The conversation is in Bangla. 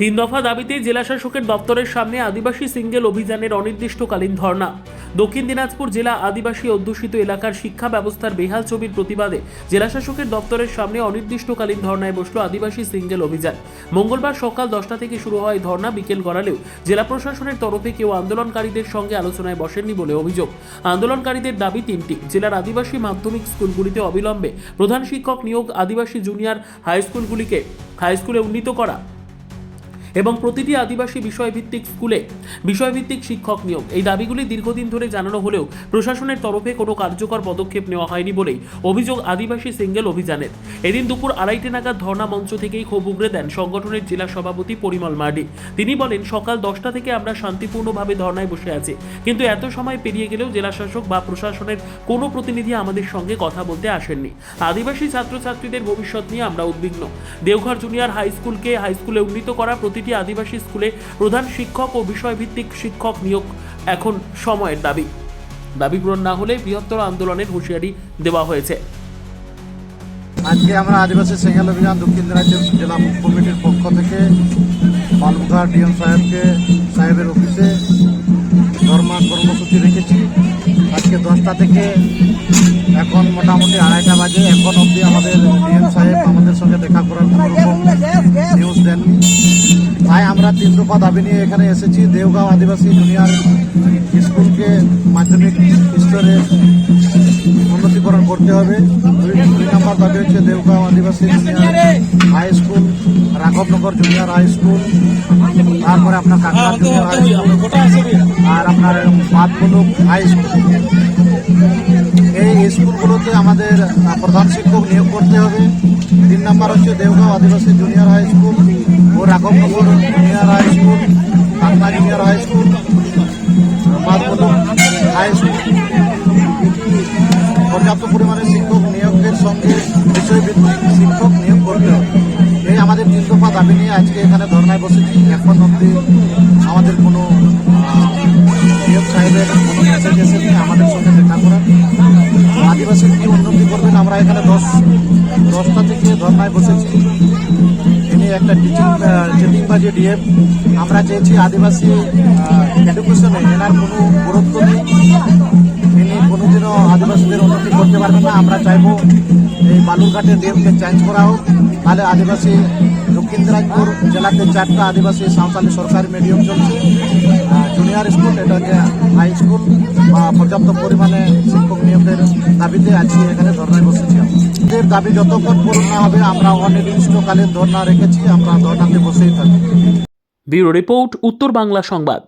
তিন দফা দাবিতে জেলাশাসকের দপ্তরের সামনে আদিবাসী সিঙ্গেল অভিযানের অনির্দিষ্টকালীন ধর্ণা। দক্ষিণ দিনাজপুর জেলা আদিবাসী অধ্যুষিত এলাকার শিক্ষা ব্যবস্থার বেহাল ছবির প্রতিবাদে জেলাশাসকের দপ্তরের সামনে অনির্দিষ্টকালীন ধর্নায় বসল আদিবাসী সিঙ্গেল অভিযান। মঙ্গলবার সকাল দশটা থেকে শুরু হয় ধর্না বিকেল গড়ালেও জেলা প্রশাসনের তরফে কেউ আন্দোলনকারীদের সঙ্গে আলোচনায় বসেননি বলে অভিযোগ। আন্দোলনকারীদের দাবি তিনটি, জেলার আদিবাসী মাধ্যমিক স্কুলগুলিতে অবিলম্বে প্রধান শিক্ষক নিয়োগ আদিবাসী জুনিয়র হাই স্কুলগুলিকে হাই স্কুলে উন্নীত করা। এবং প্রতিটি আদিবাসী বিষয়ভিত্তিক স্কুলে বিষয়ভিত্তিক শিক্ষক নিয়োগ। এই দাবিগুলি দীর্ঘদিন ধরে জানানো হলেও প্রশাসনের তরফে কোনো কার্যকর পদক্ষেপ নেওয়া হয়নি বলেই অভিযোগ আদিবাসী সিঙ্গেল অভিযানের। এদিন দুপুর আড়াইটে নাগাদ ধর্ণা মঞ্চ থেকেই ক্ষোভ উগড়ে দেন সংগঠনের জেলা সভাপতি পরিমল মার্ডি। তিনি বলেন, সকাল দশটা থেকে আমরা শান্তিপূর্ণভাবে ধর্নায় বসে আছি, কিন্তু এত সময় পেরিয়ে গেলেও জেলা শাসক বা প্রশাসনের কোনো প্রতিনিধি আমাদের সঙ্গে কথা বলতে আসেননি। আদিবাসী ছাত্রছাত্রীদের ভবিষ্যৎ নিয়ে আমরা উদ্বিগ্ন। দেওঘর জুনিয়র হাই স্কুলকে হাই স্কুলে উন্নীত করা প্রতিটি আদিবাসী স্কুলে প্রধান শিক্ষক ও বিষয়ভিত্তিক শিক্ষক নিয়োগ এখন সময়ের দাবি। দাবি পূরণ না হলে বৃহত্তর আন্দোলনের হুঁশিয়ারি দেওয়া হয়েছে। আজকে আমরা আদিবাসী সিঙ্গেল অভিযান দক্ষিণ দিনাজপুর জেলা কমিটির পক্ষ থেকে বালুঘাট ডিএম সাহেবকে, সাহেবের অফিসে ধর্মা কর্মসূচি রেখেছি। আজকে দশটা থেকে এখন মোটামুটি আড়াইটা বাজে। এখন অবধি আমাদের ডিএম সাহেব তাই আমরা তিন দাবি নিয়ে এখানে এসেছি। দেওগাঁও আদিবাসী জুনিয়র স্কুলকে মাধ্যমিক স্তরে উন্নতিকরণ করতে হবে। দুই নম্বর দাবি হচ্ছে দেওগাঁও আদিবাসী junior high school, Raghabnagar junior high school, তারপরে আপনার কাকড়া জুনিয়র হাই স্কুল আর আপনার পাতবলুক হাই স্কুল। এই স্কুলগুলোতে আমাদের প্রধান শিক্ষক নিয়োগ করতে হবে। তিন নম্বর হচ্ছে দেওগাঁও আদিবাসী junior high school. Raghabnagar junior high school Kakra junior high school high school পর্যাপ্ত পরিমাণে শিক্ষক নিয়োগের সঙ্গে বিষয়ভিত্তিক শিক্ষক নিয়োগ করতে হবে। এই আমাদের তিন দফা দাবি নিয়ে আজকে এখানে ধর্নায় বসেছি। এখন অবধি আমাদের কোনো নিয়োগ সাহেবের কোনো মেসেজ এসেনি আমাদের সঙ্গে দেখা করার। তো আদিবাসী কী উন্নতি করবেন আমরা এখানে দশ, দশটা থেকে ধর্নায় বসেছি। একটা টিচিং টিচিং বা যে ডিএফ আমরা চেয়েছি আদিবাসী এডুকেশনে এনার কোনো গুরুত্ব নেই। তিনি কোনোদিনও আদিবাসীদের উন্নতি করতে পারবেন না। আমরা চাইব এই বালুরঘাটের ডিএমকে চেঞ্জ করা হোক। তাহলে আদিবাসী দক্ষিণ দিনাজপুর জেলাতে চারটা আদিবাসী সাঁওতালি সরকারি মিডিয়াম চলছে। জুনিয়র স্কুল এটা হচ্ছে হাই স্কুল বা পর্যাপ্ত পরিমাণে শিক্ষক নিয়োগের দাবিতে আজকে এখানে ধর্নায় বসেছি আমাদের দাবি যতক্ষণ পূরণ না হবে, আমরা অনির্দিষ্টকালীন ধর্না রেখেছি, আমরা ধর্নাতে বসেই থাকি ব্যুরো রিপোর্ট, উত্তর বাংলা সংবাদ।